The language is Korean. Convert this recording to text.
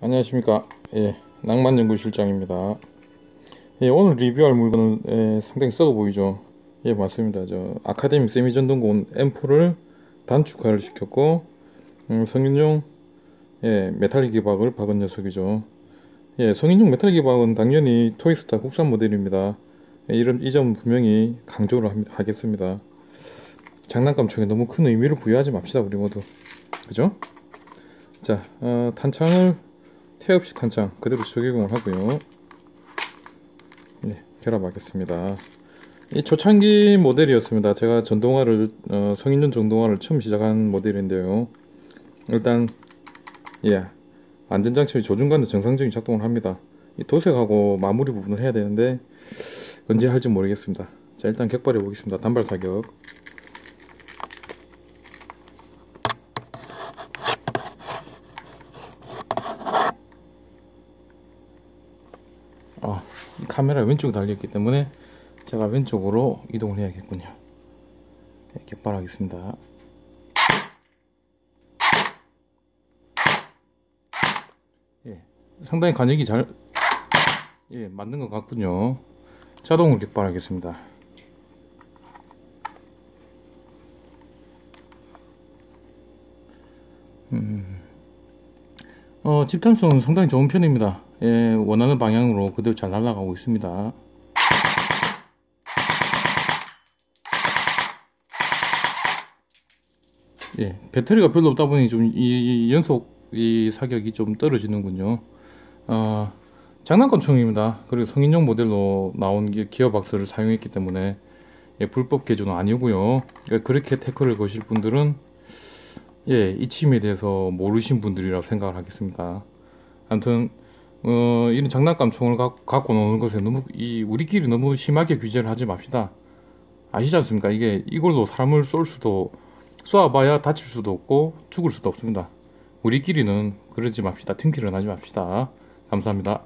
안녕하십니까. 예 낭만연구실장입니다. 예 오늘 리뷰할 물건은 예, 상당히 썩어 보이죠. 예 맞습니다. 저 아카데믹 세미전동공 M4를 단축화를 시켰고 음, 성인용 예 메탈 기박을 박은 녀석이죠. 예 성인용 메탈 기박은 당연히 토이스타 국산 모델입니다. 예, 이런 이 점 분명히 강조를 합니다, 하겠습니다. 장난감 쪽에 너무 큰 의미를 부여하지 맙시다 우리 모두. 그죠? 자 어, 탄창을 태엽식 탄창 그대로 적용을 하고요. 네, 결합하겠습니다. 이 초창기 모델이었습니다. 제가 전동화를 어, 성인전 전동화를 처음 시작한 모델인데요. 일단 예 안전장치 조준관도 정상적인 작동을 합니다. 이 도색하고 마무리 부분을 해야 되는데 언제 할지 모르겠습니다. 자 일단 격발해 보겠습니다. 단발 사격 아, 이 카메라 왼쪽에 달려있기 때문에 제가 왼쪽으로 이동을 해야겠군요. 네, 격발하겠습니다. 예, 상당히 간격이 잘 예, 맞는 것 같군요. 자동으로 격발하겠습니다. 음, 어, 집탄성은 상당히 좋은 편입니다 예, 원하는 방향으로 그대로 잘 날아가고 있습니다. 예, 배터리가 별로 없다 보니 좀 이 연속 이 사격이 좀 떨어지는군요. 어, 장난감총입니다. 그리고 성인용 모델로 나온 기어박스를 사용했기 때문에 예, 불법 개조는 아니고요. 그러니까 그렇게 태클을 거실 분들은 예, 이 침에 대해서 모르신 분들이라고 생각을 하겠습니다. 아무튼 어, 이런 장난감 총을 가, 갖고 노는 것에 너무 이 우리끼리 너무 심하게 규제를 하지 맙시다. 아시지 않습니까? 이게 이걸로 사람을 쏠 수도 쏘아봐야 다칠 수도 없고 죽을 수도 없습니다. 우리끼리는 그러지 맙시다. 틈길을 하지 맙시다. 감사합니다.